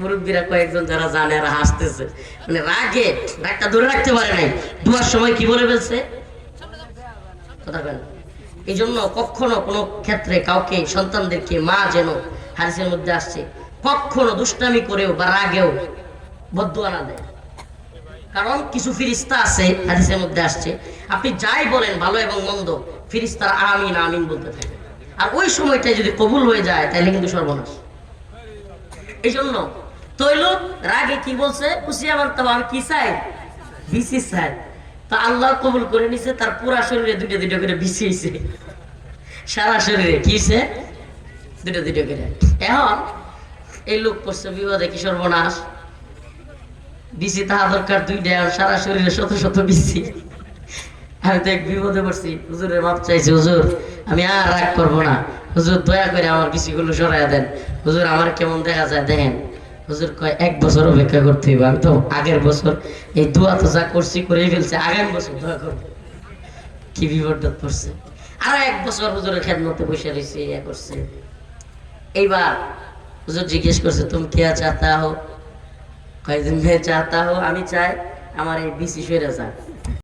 মুরব্বীরা কয়েকজন যারা জানে আর হাসতেছে। মানে রাগে রাগটা ধরে রাখতে পারে নাই। দুয়ার সময় কি বলে ফেলছে? এই জন্য কখনো কোনো ক্ষেত্রে কাউকে, সন্তানদেরকে মা যেন হাদিসের মধ্যে আসছে, কখনো দুষ্টামি করেও বা রাগেও বদুয়া না দেয়। কারণ কিছু ফিরিস্তা আছে হাদিসের মধ্যে আসছে, আপনি যাই বলেন ভালো এবং মন্দ, ফিরিস্তার আমিন আমিন বলতে থাকে। আর ওই সময়টায় যদি কবুল হয়ে যায়, তাহলে কিন্তু সর্বনাশ। এই জন্য তৈল, রাগে কি বলছে? খুশি আমার তো আমি কি চাই? বিসি চাই। আল্লাহ কবুল করে নিছে, তার পুরা শরীরে দুটো দুটো করে বিছিয়েছে সারা শরীরে কিছে করে। এখন এই লোক পড়ছে কি সর্বনাশ? বিসি তাহা দরকার দুইটা সারা শরীরে শত শত বিসি। আমি তো এক বিপদে পড়ছি। হুজুরের মাপ চাইছি, হুজুর, আমি আর রাগ করব না। হুজুর, দয়া করে আমার বিসিগুলো সরাইয়া দেন। হুজুর, আমার কেমন দেখা যায় দেখেন। হুজুর কয়, এক বছর অপেক্ষা করতে হইব, আমি তো আগের বছর এই দোয়া তো যা করছি করেই ফেলছে আগের বছর দোয়া করব। কি বিপদ পড়ছে। আরও এক বছর হুজুরের খেদমতে বসে রয়েছে ইয়ে করছে। এইবার হুজুর জিজ্ঞেস করছে, তুমি কে চাতা হো কয়েকদিন মেয়ে চাতা হো আমি চাই আমার এই বিসি সরে যাক।